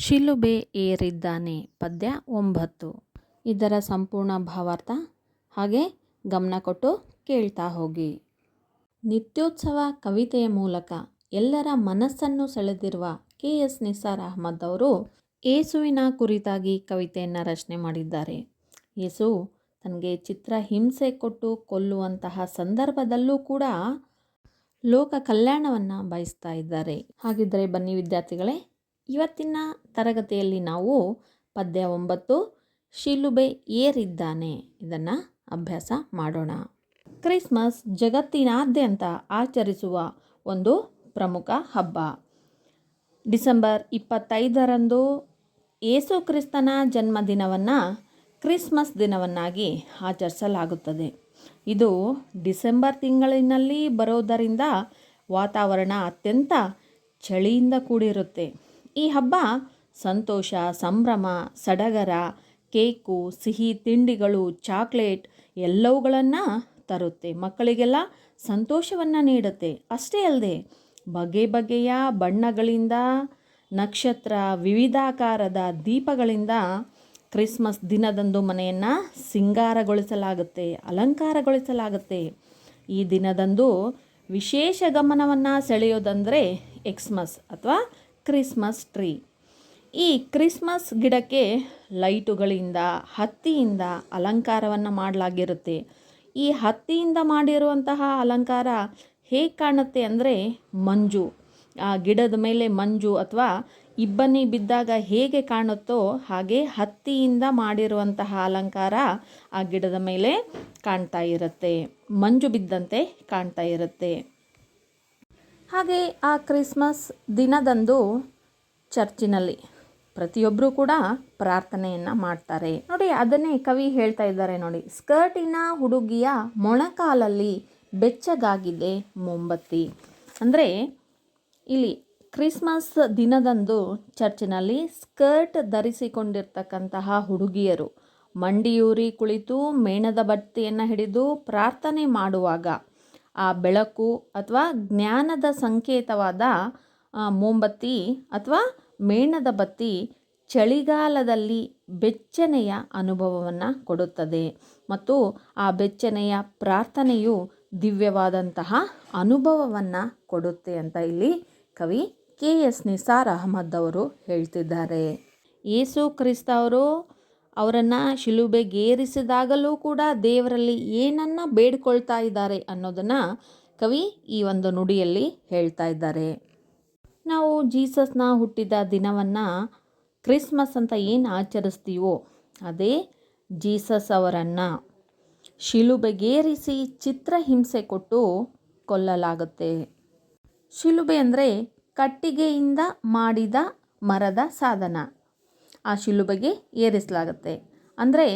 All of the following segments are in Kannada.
ಶಿಲುಬೆ ಏರಿದ್ದಾನೆ, ಪದ್ಯ ಒಂಬತ್ತು. ಇದರ ಸಂಪೂರ್ಣ ಭಾವಾರ್ಥ ಹಾಗೆ ಗಮನ ಕೊಟ್ಟು ಕೇಳ್ತಾ ಹೋಗಿ. ನಿತ್ಯೋತ್ಸವ ಕವಿತೆಯ ಮೂಲಕ ಎಲ್ಲರ ಮನಸ್ಸನ್ನು ಸೆಳೆದಿರುವ ಕೆ. ಎಸ್. ನಿಸಾರ್ ಅಹಮದ್ ಅವರು ಏಸುವಿನ ಕುರಿತಾಗಿ ಕವಿತೆಯನ್ನು ರಚನೆ ಮಾಡಿದ್ದಾರೆ. ಏಸು ತನಗೆ ಚಿತ್ರ ಹಿಂಸೆ ಕೊಟ್ಟು ಕೊಲ್ಲುವಂತಹ ಸಂದರ್ಭದಲ್ಲೂ ಕೂಡ ಲೋಕ ಕಲ್ಯಾಣವನ್ನು ಬಯಸ್ತಾ ಇದ್ದಾರೆ. ಹಾಗಿದ್ದರೆ ಬನ್ನಿ ವಿದ್ಯಾರ್ಥಿಗಳೇ ಇವತ್ತಿನ ತರಗತಿಯಲ್ಲಿ ನಾವು ಪದ್ಯ ಒಂಬತ್ತು, ಶಿಲುಬೆ ಏರಿದ್ದಾನೆ. ಇದನ್ನು ಅಭ್ಯಾಸ ಮಾಡೋಣ. ಕ್ರಿಸ್ಮಸ್ ಜಗತ್ತಿನಾದ್ಯಂತ ಆಚರಿಸುವ ಒಂದು ಪ್ರಮುಖ ಹಬ್ಬ. ಡಿಸೆಂಬರ್ ಇಪ್ಪತ್ತೈದರಂದು ಯೇಸು ಕ್ರಿಸ್ತನ ಜನ್ಮದಿನವನ್ನು ಕ್ರಿಸ್ಮಸ್ ದಿನವನ್ನಾಗಿ ಆಚರಿಸಲಾಗುತ್ತದೆ. ಇದು ಡಿಸೆಂಬರ್ ತಿಂಗಳಿನಲ್ಲಿ ಬರೋದರಿಂದ ವಾತಾವರಣ ಅತ್ಯಂತ ಚಳಿಯಿಂದ ಕೂಡಿರುತ್ತೆ. ಈ ಹಬ್ಬ ಸಂತೋಷ, ಸಂಭ್ರಮ, ಸಡಗರ, ಕೇಕು, ಸಿಹಿ ತಿಂಡಿಗಳು, ಚಾಕ್ಲೇಟ್ ಎಲ್ಲವುಗಳನ್ನು ತರುತ್ತೆ. ಮಕ್ಕಳಿಗೆಲ್ಲ ಸಂತೋಷವನ್ನು ನೀಡುತ್ತೆ. ಅಷ್ಟೇ ಅಲ್ಲದೆ ಬಗೆ ಬಗೆಯ ಬಣ್ಣಗಳಿಂದ, ನಕ್ಷತ್ರ ವಿವಿಧಾಕಾರದ ದೀಪಗಳಿಂದ ಕ್ರಿಸ್ಮಸ್ ದಿನದಂದು ಮನೆಯನ್ನು ಸಿಂಗಾರಗೊಳಿಸಲಾಗುತ್ತೆ, ಅಲಂಕಾರಗೊಳಿಸಲಾಗುತ್ತೆ. ಈ ದಿನದಂದು ವಿಶೇಷ ಗಮನವನ್ನು ಸೆಳೆಯೋದಂದರೆ ಎಕ್ಸ್ಮಸ್ ಅಥವಾ ಕ್ರಿಸ್ಮಸ್ ಟ್ರೀ ಈ ಕ್ರಿಸ್ಮಸ್ ಗಿಡಕ್ಕೆ ಲೈಟುಗಳಿಂದ, ಹತ್ತಿಯಿಂದ ಅಲಂಕಾರವನ್ನು ಮಾಡಲಾಗಿರುತ್ತೆ. ಈ ಹತ್ತಿಯಿಂದ ಮಾಡಿರುವಂತಹ ಅಲಂಕಾರ ಹೇಗೆ ಕಾಣುತ್ತೆ ಅಂದರೆ ಮಂಜು. ಆ ಗಿಡದ ಮೇಲೆ ಮಂಜು ಅಥವಾ ಇಬ್ಬನಿ ಬಿದ್ದಾಗ ಹೇಗೆ ಕಾಣುತ್ತೋ ಹಾಗೆ ಹತ್ತಿಯಿಂದ ಮಾಡಿರುವಂತಹ ಅಲಂಕಾರ ಆ ಗಿಡದ ಮೇಲೆ ಕಾಣ್ತಾ ಇರುತ್ತೆ. ಮಂಜು ಬಿದ್ದಂತೆ ಕಾಣ್ತಾ ಇರುತ್ತೆ. ಹಾಗೆ ಆ ಕ್ರಿಸ್ಮಸ್ ದಿನದಂದು ಚರ್ಚಿನಲ್ಲಿ ಪ್ರತಿಯೊಬ್ಬರೂ ಕೂಡ ಪ್ರಾರ್ಥನೆಯನ್ನು ಮಾಡ್ತಾರೆ. ನೋಡಿ, ಅದನ್ನೇ ಕವಿ ಹೇಳ್ತಾ ಇದ್ದಾರೆ ನೋಡಿ. ಸ್ಕರ್ಟಿನ ಹುಡುಗಿಯ ಮೊಣಕಾಲಲ್ಲಿ ಬೆಚ್ಚಗಾಗಿದೆ ಮೊಂಬತ್ತಿ. ಅಂದರೆ, ಇಲ್ಲಿ ಕ್ರಿಸ್ಮಸ್ ದಿನದಂದು ಚರ್ಚಿನಲ್ಲಿ ಸ್ಕರ್ಟ್ ಧರಿಸಿಕೊಂಡಿರ್ತಕ್ಕಂತಹ ಹುಡುಗಿಯರು ಮಂಡಿಯೂರಿ ಕುಳಿತು ಮೇಣದ ಬತ್ತಿಯನ್ನು ಹಿಡಿದು ಪ್ರಾರ್ಥನೆ ಮಾಡುವಾಗ ಆ ಬೆಳಕು ಅಥವಾ ಜ್ಞಾನದ ಸಂಕೇತವಾದ ಮೋಂಬತ್ತಿ ಅಥವಾ ಮೇಣದ ಬತ್ತಿ ಚಳಿಗಾಲದಲ್ಲಿ ಬೆಚ್ಚನೆಯ ಅನುಭವವನ್ನು ಕೊಡುತ್ತದೆ. ಮತ್ತು ಆ ಬೆಚ್ಚನೆಯ ಪ್ರಾರ್ಥನೆಯು ದಿವ್ಯವಾದಂತಹ ಅನುಭವವನ್ನು ಕೊಡುತ್ತೆ ಅಂತ ಇಲ್ಲಿ ಕವಿ ಕೆ ಎಸ್ ನಿಸಾರ್ ಅಹಮದ್ ಅವರು ಹೇಳ್ತಿದ್ದಾರೆ. ಯೇಸು ಕ್ರಿಸ್ತ ಅವರು ಅವರನ್ನು ಶಿಲುಬೆಗೇರಿಸಿದಾಗಲೂ ಕೂಡ ದೇವರಲ್ಲಿ ಏನನ್ನು ಬೇಡ್ಕೊಳ್ತಾ ಇದ್ದಾರೆ ಅನ್ನೋದನ್ನು ಕವಿ ಈ ಒಂದು ನುಡಿಯಲ್ಲಿ ಹೇಳ್ತಾ ಇದ್ದಾರೆ. ನಾವು ಜೀಸಸ್ನ ಹುಟ್ಟಿದ ದಿನವನ್ನು ಕ್ರಿಸ್ಮಸ್ ಅಂತ ಏನು ಆಚರಿಸ್ತೀವೋ ಅದೇ ಜೀಸಸ್ ಅವರನ್ನು ಶಿಲುಬೆಗೇರಿಸಿ ಚಿತ್ರಹಿಂಸೆ ಕೊಟ್ಟು ಕೊಲ್ಲಲಾಗುತ್ತೆ. ಶಿಲುಬೆ ಅಂದರೆ ಕಟ್ಟಿಗೆಯಿಂದ ಮಾಡಿದ ಮರದ ಸಾಧನ. ಆ ಶಿಲುಬೆಗೆ ಏರಿಸಲಾಗುತ್ತೆ. ಅಂದರೆ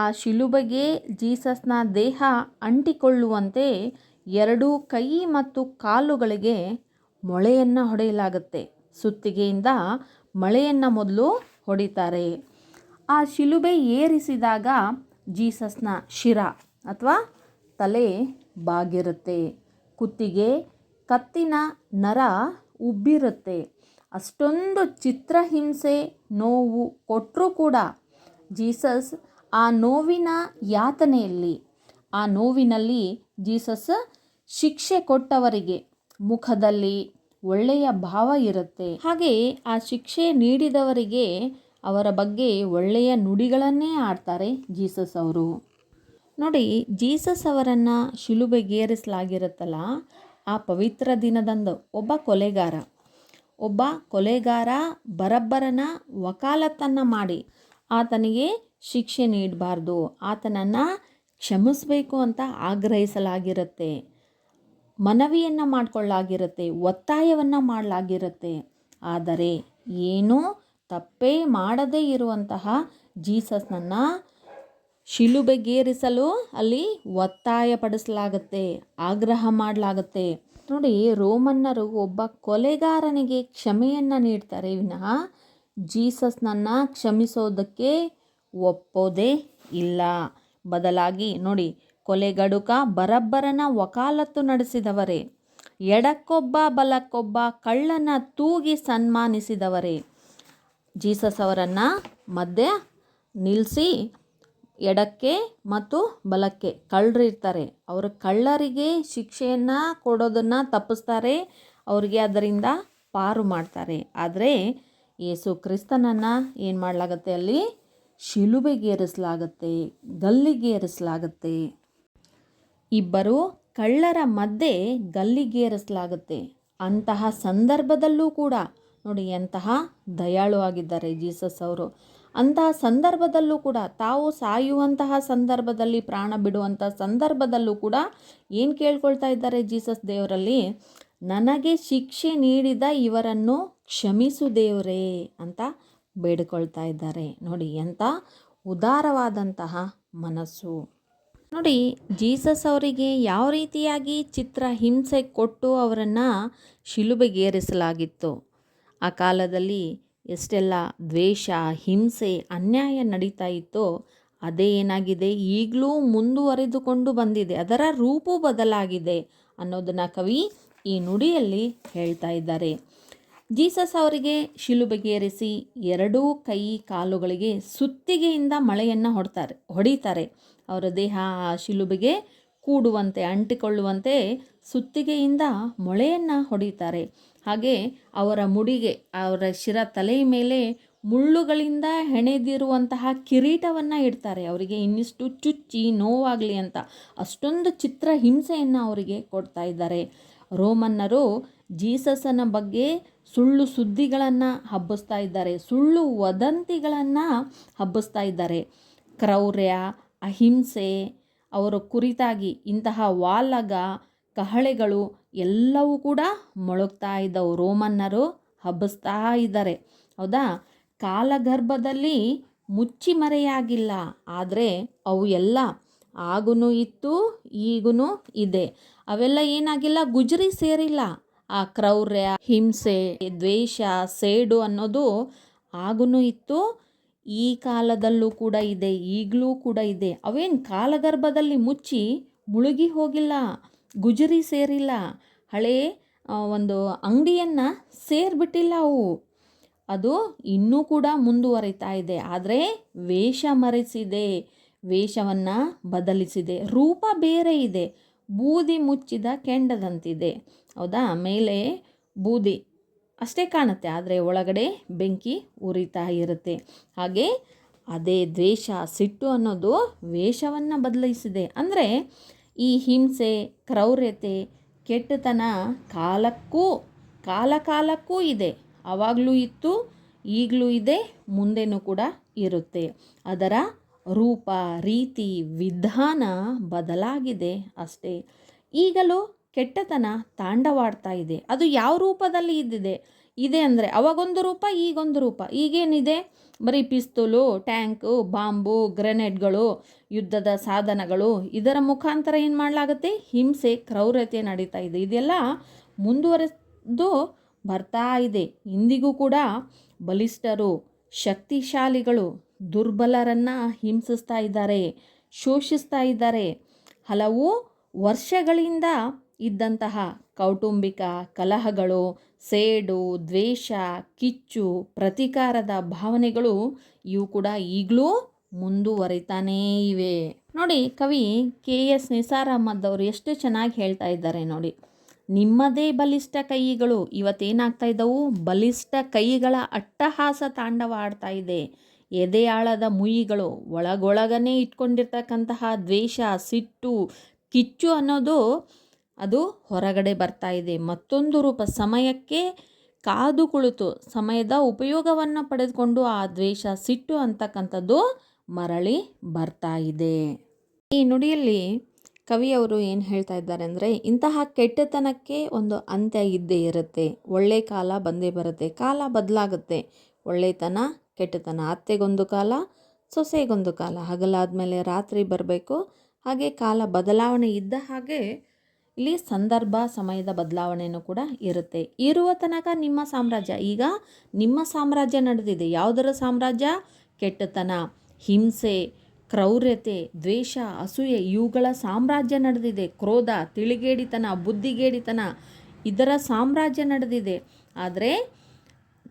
ಆ ಶಿಲುಬೆಗೆ ಜೀಸಸ್ನ ದೇಹ ಅಂಟಿಕೊಳ್ಳುವಂತೆ ಎರಡೂ ಕೈ ಮತ್ತು ಕಾಲುಗಳಿಗೆ ಮೊಳೆಯನ್ನು ಹೊಡೆಯಲಾಗುತ್ತೆ. ಸುತ್ತಿಗೆಯಿಂದ ಮಳೆಯನ್ನು ಮೊದಲು ಹೊಡಿತಾರೆ. ಆ ಶಿಲುಬೆ ಏರಿಸಿದಾಗ ಜೀಸಸ್ನ ಶಿರ ಅಥವಾ ತಲೆ ಬಾಗಿರುತ್ತೆ. ಕುತ್ತಿಗೆ ಕತ್ತಿನ ನರ ಉಬ್ಬಿರುತ್ತೆ. ಅಷ್ಟೊಂದು ಚಿತ್ರಹಿಂಸೆ ನೋವು ಕೊಟ್ಟರೂ ಕೂಡ ಜೀಸಸ್ ಆ ನೋವಿನ ಯಾತನೆಯಲ್ಲಿ, ಆ ನೋವಿನಲ್ಲಿ ಜೀಸಸ್ ಶಿಕ್ಷೆ ಕೊಟ್ಟವರಿಗೆ ಮುಖದಲ್ಲಿ ಒಳ್ಳೆಯ ಭಾವ ಇರುತ್ತೆ. ಹಾಗೆ ಆ ಶಿಕ್ಷೆ ನೀಡಿದವರಿಗೆ ಅವರ ಬಗ್ಗೆ ಒಳ್ಳೆಯ ನುಡಿಗಳನ್ನೇ ಆಡ್ತಾರೆ ಜೀಸಸ್ ಅವರು. ನೋಡಿ, ಜೀಸಸ್ ಅವರನ್ನು ಶಿಲುಬೆಗೇರಿಸಲಾಗಿರುತ್ತಲ್ಲ, ಆ ಪವಿತ್ರ ದಿನದಂದು ಒಬ್ಬ ಕೊಲೆಗಾರ. ಒಬ್ಬ ಕೊಲೆಗಾರ ಬರಬ್ಬರನ ವಕಾಲತ್ತನ್ನು ಮಾಡಿ, ಆತನಿಗೆ ಶಿಕ್ಷೆ ನೀಡಬಾರ್ದು, ಆತನನ್ನು ಕ್ಷಮಿಸಬೇಕು ಅಂತ ಆಗ್ರಹಿಸಲಾಗಿರುತ್ತೆ. ಮನವಿಯನ್ನು ಮಾಡಿಕೊಳ್ಳಾಗಿರುತ್ತೆ, ಒತ್ತಾಯವನ್ನು ಮಾಡಲಾಗಿರುತ್ತೆ. ಆದರೆ ಏನೂ ತಪ್ಪೇ ಮಾಡದೇ ಇರುವಂತಹ ಜೀಸಸ್ನನ್ನು ಶಿಲುಬೆಗೇರಿಸಲು ಅಲ್ಲಿ ಒತ್ತಾಯಪಡಿಸಲಾಗುತ್ತೆ, ಆಗ್ರಹ ಮಾಡಲಾಗುತ್ತೆ. ನೋಡಿ, ರೋಮನ್ನರು ಒಬ್ಬ ಕೊಲೆಗಾರನಿಗೆ ಕ್ಷಮೆಯನ್ನು ನೀಡ್ತಾರೆ. ವಿನಃ ಜೀಸಸ್ನನ್ನು ಕ್ಷಮಿಸೋದಕ್ಕೆ ಒಪ್ಪೋದೇ ಇಲ್ಲ. ಬದಲಾಗಿ, ನೋಡಿ, ಕೊಲೆಗಡುಕ ಬರಬ್ಬರನ ವಕಾಲತ್ತು ನಡೆಸಿದವರೇ, ಎಡಕ್ಕೊಬ್ಬ ಬಲಕ್ಕೊಬ್ಬ ಕಳ್ಳನ ತೂಗಿ ಸನ್ಮಾನಿಸಿದವರೇ. ಜೀಸಸ್ ಅವರನ್ನು ಮಧ್ಯ ನಿಲ್ಲಿಸಿ ಎಡಕ್ಕೆ ಮತ್ತು ಬಲಕ್ಕೆ ಕಳ್ಳರಿರ್ತಾರೆ ಅವರು ಕಳ್ಳರಿಗೆ ಶಿಕ್ಷೆಯನ್ನು ಕೊಡೋದನ್ನು ತಪ್ಪಿಸ್ತಾರೆ. ಅವರಿಗೆ ಅದರಿಂದ ಪಾರು ಮಾಡ್ತಾರೆ. ಆದರೆ ಯೇಸು ಕ್ರಿಸ್ತನನ್ನು ಏನು ಮಾಡಲಾಗತ್ತೆ ಅಲ್ಲಿ? ಶಿಲುಬೆಗೇರಿಸಲಾಗತ್ತೆ ಗಲ್ಲಿಗೇರಿಸಲಾಗತ್ತೆ ಇಬ್ಬರು ಕಳ್ಳರ ಮಧ್ಯೆ ಗಲ್ಲಿಗೇರಿಸಲಾಗುತ್ತೆ ಅಂತಹ ಸಂದರ್ಭದಲ್ಲೂ ಕೂಡ ನೋಡಿ ಎಂತಹ ದಯಾಳು ಆಗಿದ್ದಾರೆ ಜೀಸಸ್ ಅವರು. ಅಂತಹ ಸಂದರ್ಭದಲ್ಲೂ ಕೂಡ ತಾವು ಸಾಯುವಂತಹ ಸಂದರ್ಭದಲ್ಲಿ ಪ್ರಾಣ ಬಿಡುವಂಥ ಸಂದರ್ಭದಲ್ಲೂ ಕೂಡ ಏನು ಕೇಳ್ಕೊಳ್ತಾ ಇದ್ದಾರೆ ಜೀಸಸ್ ದೇವರಲ್ಲಿ? ನನಗೆ ಶಿಕ್ಷೆ ನೀಡಿದ ಇವರನ್ನು ಕ್ಷಮಿಸು ದೇವರೇ ಅಂತ ಬೇಡಿಕೊಳ್ತಾ ಇದ್ದಾರೆ. ನೋಡಿ ಎಂಥ ಉದಾರವಾದಂತಹ ಮನಸ್ಸು. ನೋಡಿ, ಜೀಸಸ್ ಅವರಿಗೆ ಯಾವ ರೀತಿಯಾಗಿ ಚಿತ್ರ ಹಿಂಸೆ ಕೊಟ್ಟು ಅವರನ್ನು ಶಿಲುಬೆಗೇರಿಸಲಾಗಿತ್ತು. ಆ ಕಾಲದಲ್ಲಿ ಎಷ್ಟೆಲ್ಲ ದ್ವೇಷ, ಹಿಂಸೆ, ಅನ್ಯಾಯ ನಡೀತಾ ಇತ್ತೋ ಅದೇ ಏನಾಗಿದೆ? ಈಗಲೂ ಮುಂದುವರೆದುಕೊಂಡು ಬಂದಿದೆ. ಅದರ ರೂಪು ಬದಲಾಗಿದೆ ಅನ್ನೋದನ್ನು ಕವಿ ಈ ನುಡಿಯಲ್ಲಿ ಹೇಳ್ತಾ ಇದ್ದಾರೆ. ಜೀಸಸ್ ಅವರಿಗೆ ಶಿಲುಬೆಗೇರಿಸಿ ಎರಡೂ ಕೈ ಕಾಲುಗಳಿಗೆ ಸುತ್ತಿಗೆಯಿಂದ ಮಳೆಯನ್ನು ಹೊಡ್ತಾರೆ, ಹೊಡಿತಾರೆ. ಅವರ ದೇಹ ಆ ಶಿಲುಬೆಗೆ ಕೂಡುವಂತೆ, ಅಂಟಿಕೊಳ್ಳುವಂತೆ ಸುತ್ತಿಗೆಯಿಂದ ಮೊಳೆಯನ್ನು ಹೊಡಿತಾರೆ. ಹಾಗೆ ಅವರ ಮುಡಿಗೆ, ಅವರ ಶಿರ ತಲೆಯ ಮೇಲೆ ಮುಳ್ಳುಗಳಿಂದ ಹೆಣೆದಿರುವಂತಹ ಕಿರೀಟವನ್ನು ಇಡ್ತಾರೆ. ಅವರಿಗೆ ಇನ್ನಿಷ್ಟು ಚುಚ್ಚಿ ನೋವಾಗಲಿ ಅಂತ ಅಷ್ಟೊಂದು ಚಿತ್ರ ಹಿಂಸೆಯನ್ನು ಅವರಿಗೆ ಕೊಡ್ತಾ ಇದ್ದಾರೆ. ರೋಮನ್ನರು ಜೀಸಸನ ಬಗ್ಗೆ ಸುಳ್ಳು ಸುದ್ದಿಗಳನ್ನು ಹಬ್ಬಿಸ್ತಾ ಇದ್ದಾರೆ. ಸುಳ್ಳು ವದಂತಿಗಳನ್ನು ಹಬ್ಬಿಸ್ತಾ ಇದ್ದಾರೆ. ಕ್ರೌರ್ಯ, ಅಹಿಂಸೆ, ಅವರ ಕುರಿತಾಗಿ ಇಂತಹ ವಾಲಗ ಕಹಳೆಗಳು ಎಲ್ಲವೂ ಕೂಡ ಮೊಳಗ್ತಾ ಇದ್ದವು. ರೋಮನ್ನರು ಹಬ್ಬಿಸ್ತಾ ಇದ್ದಾರೆ. ಹೌದಾ? ಕಾಲಗರ್ಭದಲ್ಲಿ ಮುಚ್ಚಿ ಮರೆಯಾಗಿಲ್ಲ. ಆದರೆ ಅವು ಎಲ್ಲ ಆಗೂ ಇತ್ತು ಈಗೂ ಇದೆ. ಅವೆಲ್ಲ ಏನಾಗಿಲ್ಲ? ಗುಜರಿ ಸೇರಿಲ್ಲ. ಆ ಕ್ರೌರ್ಯ, ಹಿಂಸೆ, ದ್ವೇಷ, ಸೇಡು ಅನ್ನೋದು ಆಗೂ ಇತ್ತು, ಈ ಕಾಲದಲ್ಲೂ ಕೂಡ ಇದೆ, ಈಗಲೂ ಕೂಡ ಇದೆ. ಅವೇನು ಕಾಲಗರ್ಭದಲ್ಲಿ ಮುಚ್ಚಿ ಮುಳುಗಿ ಹೋಗಿಲ್ಲ? ಗುಜರಿ ಸೇರಿಲ್ಲ. ಹಳೇ ಒಂದು ಅಂಗಡಿಯನ್ನು ಸೇರಿಬಿಟ್ಟಿಲ್ಲ ಅವು. ಅದು ಇನ್ನೂ ಕೂಡ ಮುಂದುವರಿತಾ ಇದೆ. ಆದರೆ ವೇಷ ಮರೆಸಿದೆ. ವೇಷವನ್ನು ಬದಲಿಸಿದೆ. ರೂಪ ಬೇರೆ ಇದೆ. ಬೂದಿ ಮುಚ್ಚಿದ ಕೆಂಡದಂತಿದೆ. ಹೌದಾ? ಮೇಲೆ ಬೂದಿ ಅಷ್ಟೇ ಕಾಣುತ್ತೆ. ಆದರೆ ಒಳಗಡೆ ಬೆಂಕಿ ಉರಿತಾ ಇರುತ್ತೆ. ಹಾಗೆ ಅದೇ ದ್ವೇಷ, ಸಿಟ್ಟು ಅನ್ನೋದು ವೇಷವನ್ನು ಬದಲಿಸಿದೆ. ಅಂದರೆ ಈ ಹಿಂಸೆ, ಕ್ರೌರ್ಯತೆ, ಕೆಟ್ಟತನ ಕಾಲಕ್ಕೂ ಕಾಲಕಾಲಕ್ಕೂ ಇದೆ. ಆವಾಗಲೂ ಇತ್ತು, ಈಗಲೂ ಇದೆ, ಮುಂದೆನೂ ಕೂಡ ಇರುತ್ತೆ. ಅದರ ರೂಪ, ರೀತಿ, ವಿಧಾನ ಬದಲಾಗಿದೆ ಅಷ್ಟೇ. ಈಗಲೂ ಕೆಟ್ಟತನ ತಾಂಡವಾಡ್ತಾ ಇದೆ. ಅದು ಯಾವ ರೂಪದಲ್ಲಿ ಇದ್ದಿದೆ? ಇದೆ ಅಂದರೆ ಅವಾಗೊಂದು ರೂಪ, ಈಗೊಂದು ರೂಪ. ಈಗೇನಿದೆ? ಬರೀ ಪಿಸ್ತೂಲು, ಟ್ಯಾಂಕು, ಬಾಂಬು, ಗ್ರೆನೇಡ್ಗಳು, ಯುದ್ಧದ ಸಾಧನಗಳು. ಇದರ ಮುಖಾಂತರ ಏನು ಮಾಡಲಾಗುತ್ತೆ? ಹಿಂಸೆ ಕ್ರೌರ್ಯತೆ ನಡೀತಾ ಇದೆ. ಇದೆಲ್ಲ ಮುಂದುವರೆದು ಬರ್ತಾ ಇದೆ. ಇಂದಿಗೂ ಕೂಡ ಬಲಿಷ್ಠರು, ಶಕ್ತಿಶಾಲಿಗಳು ದುರ್ಬಲರನ್ನು ಹಿಂಸಿಸ್ತಾ ಇದ್ದಾರೆ, ಶೋಷಿಸ್ತಾ ಇದ್ದಾರೆ. ಹಲವು ವರ್ಷಗಳಿಂದ ಇದ್ದಂತಹ ಕೌಟುಂಬಿಕ ಕಲಹಗಳು ಸೇಡು, ದ್ವೇಷ, ಕಿಚ್ಚು, ಪ್ರತಿಕಾರದ ಭಾವನೆಗಳು ಇವು ಕೂಡ ಈಗಲೂ ಮುಂದುವರಿತಾನೇ ಇವೆ. ನೋಡಿ, ಕವಿ ಕೆ. ಎಸ್. ನಿಸಾರ್ ಅಹಮದ್ ಅವರು ಎಷ್ಟು ಚೆನ್ನಾಗಿ ಹೇಳ್ತಾ ಇದ್ದಾರೆ ನೋಡಿ. ನಿಮ್ಮದೇ ಬಲಿಷ್ಠ ಕೈಗಳು, ಇವತ್ತೇನಾಗ್ತಾ ಇದ್ದವು? ಬಲಿಷ್ಠ ಕೈಗಳ ಅಟ್ಟಹಾಸ ತಾಂಡವ ಆಡ್ತಾ ಇದೆ. ಎದೆಯಾಳದ ಮುಯಿಗಳು ಒಳಗೊಳಗನೆ ಇಟ್ಕೊಂಡಿರ್ತಕ್ಕಂತಹ ದ್ವೇಷ, ಸಿಟ್ಟು, ಕಿಚ್ಚು ಅನ್ನೋದು ಅದು ಹೊರಗಡೆ ಬರ್ತಾ ಇದೆ. ಮತ್ತೊಂದು ರೂಪ, ಸಮಯಕ್ಕೆ ಕಾದು ಕುಳಿತು, ಸಮಯದ ಉಪಯೋಗವನ್ನು ಪಡೆದುಕೊಂಡು ಆ ದ್ವೇಷ ಸಿಟ್ಟು ಅಂತಕ್ಕಂಥದ್ದು ಮರಳಿ ಬರ್ತಾ ಇದೆ. ಈ ನುಡಿಯಲ್ಲಿ ಕವಿಯವರು ಏನು ಹೇಳ್ತಾ ಇದ್ದಾರೆ ಅಂದರೆ, ಇಂತಹ ಕೆಟ್ಟತನಕ್ಕೆ ಒಂದು ಅಂತ್ಯ ಇದ್ದೇ ಇರುತ್ತೆ. ಒಳ್ಳೆ ಕಾಲ ಬಂದೇ ಬರುತ್ತೆ. ಕಾಲ ಬದಲಾಗುತ್ತೆ. ಒಳ್ಳೆತನ ಕೆಟ್ಟತನ. ಅತ್ತೆಗೊಂದು ಕಾಲ, ಸೊಸೆಗೊಂದು ಕಾಲ. ಹಗಲಾದ್ಮೇಲೆ ರಾತ್ರಿ ಬರಬೇಕು. ಹಾಗೆ ಕಾಲ ಬದಲಾವಣೆ ಇದ್ದ ಹಾಗೆ ಇಲ್ಲಿ ಸಂದರ್ಭ, ಸಮಯದ ಬದಲಾವಣೆಯೂ ಕೂಡ ಇರುತ್ತೆ. ಇರುವ ತನಕ ನಿಮ್ಮ ಸಾಮ್ರಾಜ್ಯ. ಈಗ ನಿಮ್ಮ ಸಾಮ್ರಾಜ್ಯ ನಡೆದಿದೆ. ಯಾವುದರ ಸಾಮ್ರಾಜ್ಯ? ಕೆಟ್ಟತನ, ಹಿಂಸೆ, ಕ್ರೌರ್ಯತೆ, ದ್ವೇಷ, ಅಸೂಯೆ, ಇವುಗಳ ಸಾಮ್ರಾಜ್ಯ ನಡೆದಿದೆ. ಕ್ರೋಧ, ತಿಳಿಗೇಡಿತನ, ಬುದ್ಧಿಗೇಡಿತನ ಇದರ ಸಾಮ್ರಾಜ್ಯ ನಡೆದಿದೆ. ಆದರೆ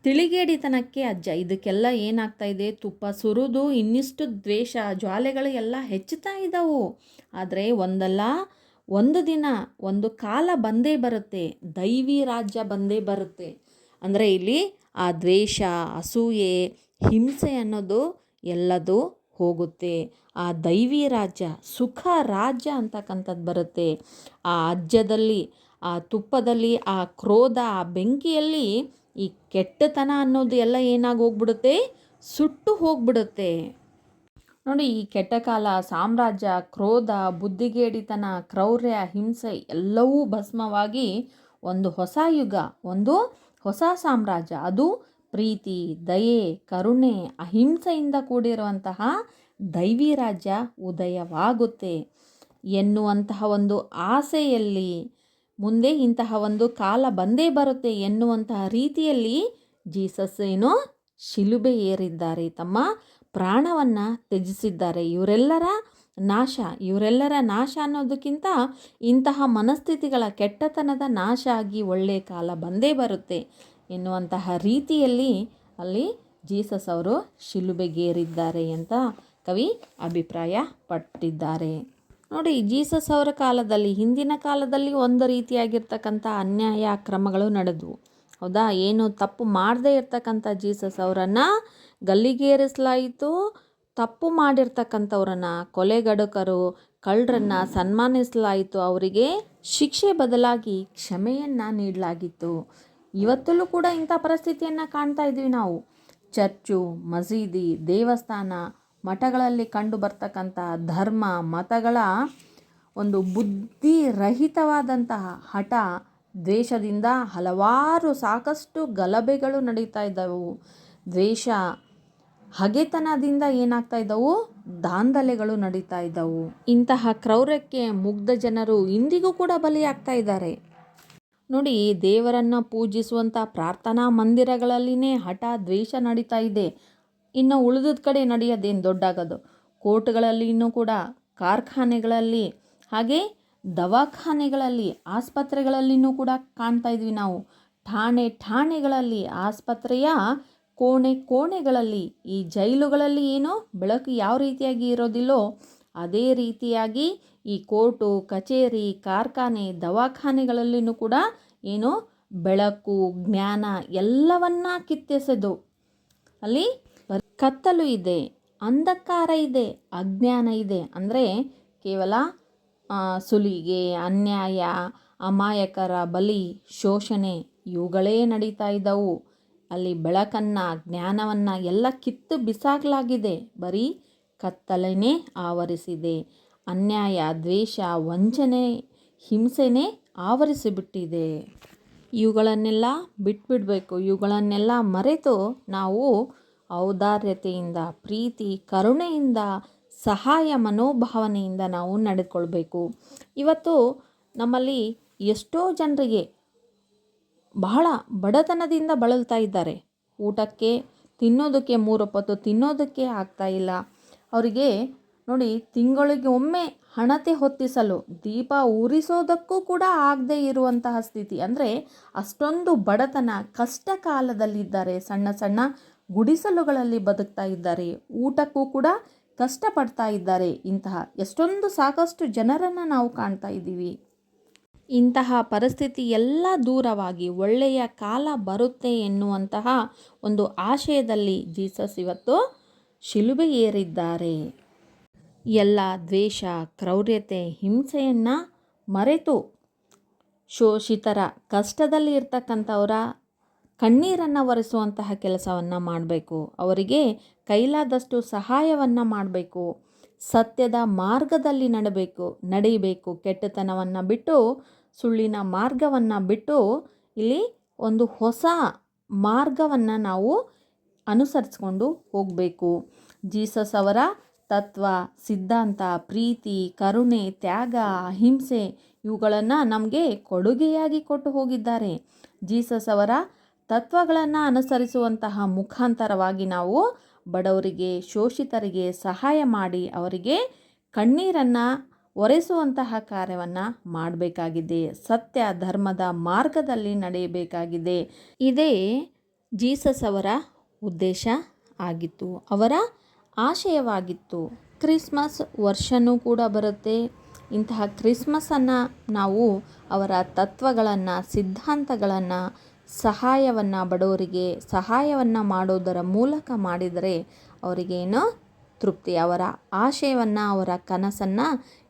ತಿಳಿಗೇಡಿತನಕ್ಕೆ ಅಜ್ಜ, ಇದಕ್ಕೆಲ್ಲ ಏನಾಗ್ತಾ ಇದೆ? ತುಪ್ಪ ಸುರಿದು ಇನ್ನಿಷ್ಟು ದ್ವೇಷ, ಜ್ವಾಲೆಗಳು ಎಲ್ಲ ಹೆಚ್ಚುತ್ತಾ ಇದ್ದಾವೆ. ಆದರೆ ಒಂದಲ್ಲ ಒಂದು ದಿನ ಒಂದು ಕಾಲ ಬಂದೇ ಬರುತ್ತೆ, ದೈವಿ ರಾಜ್ಯ ಬಂದೇ ಬರುತ್ತೆ. ಅಂದರೆ ಇಲ್ಲಿ ಆ ದ್ವೇಷ, ಅಸೂಯೆ, ಹಿಂಸೆ ಅನ್ನೋದು ಎಲ್ಲದು ಹೋಗುತ್ತೆ. ಆ ದೈವಿ ರಾಜ್ಯ, ಸುಖ ರಾಜ್ಯ ಅಂತಕ್ಕಂಥದ್ದು ಬರುತ್ತೆ. ಆ ಅಜ್ಜದಲ್ಲಿ, ಆ ತುಪ್ಪದಲ್ಲಿ, ಆ ಕ್ರೋಧ, ಆ ಬೆಂಕಿಯಲ್ಲಿ ಈ ಕೆಟ್ಟತನ ಅನ್ನೋದು ಎಲ್ಲ ಏನಾಗಿ ಹೋಗ್ಬಿಡುತ್ತೆ ಸುಟ್ಟು ಹೋಗ್ಬಿಡುತ್ತೆ. ನೋಡಿ, ಈ ಕೆಟ್ಟ ಕಾಲ ಸಾಮ್ರಾಜ್ಯ, ಕ್ರೋಧ, ಬುದ್ಧಿಗೇಡಿತನ, ಕ್ರೌರ್ಯ, ಹಿಂಸೆ ಎಲ್ಲವೂ ಭಸ್ಮವಾಗಿ ಒಂದು ಹೊಸ ಯುಗ, ಒಂದು ಹೊಸ ಸಾಮ್ರಾಜ್ಯ. ಅದು ಪ್ರೀತಿ, ದಯೆ, ಕರುಣೆ, ಅಹಿಂಸೆಯಿಂದ ಕೂಡಿರುವಂತಹ ದೈವಿ ರಾಜ್ಯ ಉದಯವಾಗುತ್ತೆ. ಎನ್ನುವಂತಹ ಒಂದು ಆಸೆಯಲ್ಲಿ ಮುಂದೆ ಇಂತಹ ಒಂದು ಕಾಲ ಬಂದೇ ಬರುತ್ತೆ ಎನ್ನುವಂತಹ ರೀತಿಯಲ್ಲಿ ಜೀಸಸ್ ಏನು ಶಿಲುಬೆ ಏರಿದ್ದಾರೆ. ತಮ್ಮ ಪ್ರಾಣವನ್ನು ತ್ಯಜಿಸಿದ್ದಾರೆ. ಇವರೆಲ್ಲರ ನಾಶ ಇವರೆಲ್ಲರ ನಾಶ ಅನ್ನೋದಕ್ಕಿಂತ ಇಂತಹ ಮನಸ್ಥಿತಿಗಳ ಕೆಟ್ಟತನದ ನಾಶ ಆಗಿ ಒಳ್ಳೆಯ ಕಾಲ ಬಂದೇ ಬರುತ್ತೆ ಎನ್ನುವಂತಹ ರೀತಿಯಲ್ಲಿ ಅಲ್ಲಿ ಜೀಸಸ್ ಅವರು ಶಿಲುಬೆಗೇರಿದ್ದಾರೆ ಅಂತ ಕವಿ ಅಭಿಪ್ರಾಯ ಪಟ್ಟಿದ್ದಾರೆ. ನೋಡಿ, ಜೀಸಸ್ ಅವರ ಕಾಲದಲ್ಲಿ, ಹಿಂದಿನ ಕಾಲದಲ್ಲಿ ಒಂದು ರೀತಿಯಾಗಿರ್ತಕ್ಕಂಥ ಅನ್ಯಾಯ, ಅಕ್ರಮಗಳು ನಡೆದವು. ಹೌದಾ? ಏನು ತಪ್ಪು ಮಾಡದೇ ಇರ್ತಕ್ಕಂಥ ಜೀಸಸ್ ಅವರನ್ನು ಗಲ್ಲಿಗೇರಿಸಲಾಯಿತು. ತಪ್ಪು ಮಾಡಿರ್ತಕ್ಕಂಥವ್ರನ್ನ, ಕೊಲೆಗಡುಕರು, ಕಳ್ಳರನ್ನು ಸನ್ಮಾನಿಸಲಾಯಿತು. ಅವರಿಗೆ ಶಿಕ್ಷೆ ಬದಲಾಗಿ ಕ್ಷಮೆಯನ್ನು ನೀಡಲಾಗಿತ್ತು. ಇವತ್ತಲ್ಲೂ ಕೂಡ ಇಂಥ ಪರಿಸ್ಥಿತಿಯನ್ನು ಕಾಣ್ತಾ ಇದ್ದೀವಿ ನಾವು. ಚರ್ಚು, ಮಸೀದಿ, ದೇವಸ್ಥಾನ, ಮಠಗಳಲ್ಲಿ ಕಂಡು ಬರ್ತಕ್ಕಂಥ ಧರ್ಮ, ಮತಗಳ ಒಂದು ಬುದ್ಧಿರಹಿತವಾದಂತಹ ಹಠ ದ್ವೇಷದಿಂದ ಹಲವಾರು ಸಾಕಷ್ಟು ಗಲಭೆಗಳು ನಡೀತಾ ಇದ್ದವು. ದ್ವೇಷ, ಹಗೆತನದಿಂದ ಏನಾಗ್ತಾ ಇದ್ದವು? ದಾಂಧಲೆಗಳು ನಡೀತಾ ಇದ್ದವು. ಇಂತಹ ಕ್ರೌರ್ಯಕ್ಕೆ ಮುಗ್ಧ ಜನರು ಇಂದಿಗೂ ಕೂಡ ಬಲಿಯಾಗ್ತಾ ಇದ್ದಾರೆ. ನೋಡಿ, ದೇವರನ್ನು ಪೂಜಿಸುವಂಥ ಪ್ರಾರ್ಥನಾ ಮಂದಿರಗಳಲ್ಲಿನೇ ಹಠ ದ್ವೇಷ ನಡೀತಾ ಇದೆ. ಇನ್ನು ಉಳಿದದ ಕಡೆ ನಡೆಯೋದೇನು ದೊಡ್ಡಾಗೋದು? ಇನ್ನೂ ಕೂಡ ಕಾರ್ಖಾನೆಗಳಲ್ಲಿ ಹಾಗೆ ದವಾಖಾನೆಗಳಲ್ಲಿ, ಆಸ್ಪತ್ರೆಗಳಲ್ಲಿನೂ ಕೂಡ ಕಾಣ್ತಾ ಇದ್ವಿ ನಾವು. ಠಾಣೆ ಠಾಣೆಗಳಲ್ಲಿ, ಆಸ್ಪತ್ರೆಯ ಕೋಣೆ ಕೋಣೆಗಳಲ್ಲಿ, ಈ ಜೈಲುಗಳಲ್ಲಿ ಏನು ಬೆಳಕು ಯಾವ ರೀತಿಯಾಗಿ ಇರೋದಿಲ್ಲೋ, ಅದೇ ರೀತಿಯಾಗಿ ಈ ಕೋರ್ಟು, ಕಚೇರಿ, ಕಾರ್ಖಾನೆ, ದವಾಖಾನೆಗಳಲ್ಲಿನೂ ಕೂಡ ಏನು ಬೆಳಕು, ಜ್ಞಾನ ಎಲ್ಲವನ್ನ ಕಿತ್ತೆಸೆದು. ಅಲ್ಲಿ ಕತ್ತಲು ಇದೆ, ಅಂಧಕಾರ ಇದೆ, ಅಜ್ಞಾನ ಇದೆ. ಅಂದರೆ ಕೇವಲ ಸುಲಿಗೆ, ಅನ್ಯಾಯ, ಅಮಾಯಕರ ಬಲಿ, ಶೋಷಣೆ ಇವುಗಳೇ ನಡೀತಾ ಇದ್ದವು. ಅಲ್ಲಿ ಬೆಳಕನ್ನು, ಜ್ಞಾನವನ್ನು ಎಲ್ಲ ಕಿತ್ತು ಬಿಸಾಕಲಾಗಿದೆ. ಬರೀ ಕತ್ತಲೇನೆ ಆವರಿಸಿದೆ. ಅನ್ಯಾಯ, ದ್ವೇಷ, ವಂಚನೆ, ಹಿಂಸೆನೇ ಆವರಿಸಿಬಿಟ್ಟಿದೆ. ಇವುಗಳನ್ನೆಲ್ಲ ಬಿಟ್ಬಿಡಬೇಕು. ಇವುಗಳನ್ನೆಲ್ಲ ಮರೆತು ನಾವು ಔದಾರ್ಯತೆಯಿಂದ, ಪ್ರೀತಿ, ಕರುಣೆಯಿಂದ ಸಹಾಯ ಮನೋಭಾವನೆಯಿಂದ ನಾವು ನಡೆದುಕೊಳ್ಬೇಕು. ಇವತ್ತು ನಮ್ಮಲ್ಲಿ ಎಷ್ಟೋ ಜನರಿಗೆ ಬಹಳ ಬಡತನದಿಂದ ಬಳಲ್ತಾ ಇದ್ದಾರೆ. ಊಟಕ್ಕೆ ತಿನ್ನೋದಕ್ಕೆ ಮೂರು ಹೊತ್ತು ತಿನ್ನೋದಕ್ಕೆ ಆಗ್ತಾ ಇಲ್ಲ. ಅವರಿಗೆ ನೋಡಿ ತಿಂಗಳಿಗೆ ಒಮ್ಮೆ ಹಣತೆ ಹೊತ್ತಿಸಲು ದೀಪ ಉರಿಸೋದಕ್ಕೂ ಕೂಡ ಆಗದೇ ಇರುವಂತಹ ಸ್ಥಿತಿ. ಅಂದರೆ ಅಷ್ಟೊಂದು ಬಡತನ ಕಷ್ಟ ಕಾಲದಲ್ಲಿದ್ದಾರೆ ಸಣ್ಣ ಸಣ್ಣ ಗುಡಿಸಲುಗಳಲ್ಲಿ ಬದುಕ್ತಾ ಇದ್ದಾರೆ. ಊಟಕ್ಕೂ ಕೂಡ ಕಷ್ಟಪಡ್ತಾ ಇದ್ದಾರೆ. ಇಂತಹ ಎಷ್ಟೊಂದು ಸಾಕಷ್ಟು ಜನರನ್ನು ನಾವು ಕಾಣ್ತಾ ಇದ್ದೀವಿ. ಇಂತಹ ಪರಿಸ್ಥಿತಿ ಎಲ್ಲ ದೂರವಾಗಿ ಒಳ್ಳೆಯ ಕಾಲ ಬರುತ್ತೆ ಎನ್ನುವಂತಹ ಒಂದು ಆಶಯದಲ್ಲಿ ಜೀಸಸ್ ಇವತ್ತು ಶಿಲುಬೆ ಏರಿದ್ದಾರೆ. ಎಲ್ಲ ದ್ವೇಷ, ಕ್ರೌರ್ಯತೆ, ಹಿಂಸೆಯನ್ನು ಮರೆತು ಶೋಷಿತರ ಕಷ್ಟದಲ್ಲಿ ಇರ್ತಕ್ಕಂಥವರ ಕಣ್ಣೀರನ್ನು ಒರೆಸುವಂತಹ ಕೆಲಸವನ್ನು ಮಾಡಬೇಕು. ಅವರಿಗೆ ಕೈಲಾದಷ್ಟು ಸಹಾಯವನ್ನು ಮಾಡಬೇಕು. ಸತ್ಯದ ಮಾರ್ಗದಲ್ಲಿ ನಡಬೇಕು ನಡೆಯಬೇಕು ಕೆಟ್ಟತನವನ್ನು ಬಿಟ್ಟು, ಸುಳ್ಳಿನ ಮಾರ್ಗವನ್ನು ಬಿಟ್ಟು ಇಲ್ಲಿ ಒಂದು ಹೊಸ ಮಾರ್ಗವನ್ನು ನಾವು ಅನುಸರಿಸ್ಕೊಂಡು ಹೋಗಬೇಕು. ಜೀಸಸ್ ಅವರ ತತ್ವ, ಸಿದ್ಧಾಂತ, ಪ್ರೀತಿ, ಕರುಣೆ, ತ್ಯಾಗ, ಅಹಿಂಸೆ ಇವುಗಳನ್ನು ನಮಗೆ ಕೊಡುಗೆಯಾಗಿ ಕೊಟ್ಟು ಹೋಗಿದ್ದಾರೆ. ಜೀಸಸ್ ಅವರ ತತ್ವಗಳನ್ನು ಅನುಸರಿಸುವಂತಹ ಮುಖಾಂತರವಾಗಿ ನಾವು ಬಡವರಿಗೆ, ಶೋಷಿತರಿಗೆ ಸಹಾಯ ಮಾಡಿ ಅವರಿಗೆ ಕಣ್ಣೀರನ್ನು ಒರೆಸುವಂತಹ ಕಾರ್ಯವನ್ನು ಮಾಡಬೇಕಾಗಿದೆ. ಸತ್ಯ ಧರ್ಮದ ಮಾರ್ಗದಲ್ಲಿ ನಡೆಯಬೇಕಾಗಿದೆ. ಇದೇ ಜೀಸಸ್ ಅವರ ಉದ್ದೇಶ ಆಗಿತ್ತು. ಅವರ ಆಶಯವಾಗಿತ್ತು. ಕ್ರಿಸ್ಮಸ್ ವರ್ಷನೂ ಕೂಡ ಬರುತ್ತೆ. ಇಂತಹ ಕ್ರಿಸ್ಮಸ್ಸನ್ನು ನಾವು ಅವರ ತತ್ವಗಳನ್ನು, ಸಿದ್ಧಾಂತಗಳನ್ನು ಸಹಾಯವನ್ನು ಬಡವರಿಗೆ, ಸಹಾಯವನ್ನು ಮಾಡೋದರ ಮೂಲಕ ಮಾಡಿದರೆ ಅವರಿಗೇನು ತೃಪ್ತಿ? ಅವರ ಆಶಯವನ್ನು, ಅವರ ಕನಸನ್ನು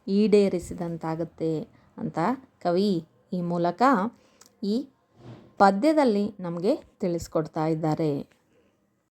ಈಡೇರಿಸಿದಂತಾಗುತ್ತೆ ಅಂತ ಕವಿ ಈ ಮೂಲಕ ಈ ಪದ್ಯದಲ್ಲಿ ನಮಗೆ ತಿಳಿಸ್ಕೊಡ್ತಾ ಇದ್ದಾರೆ.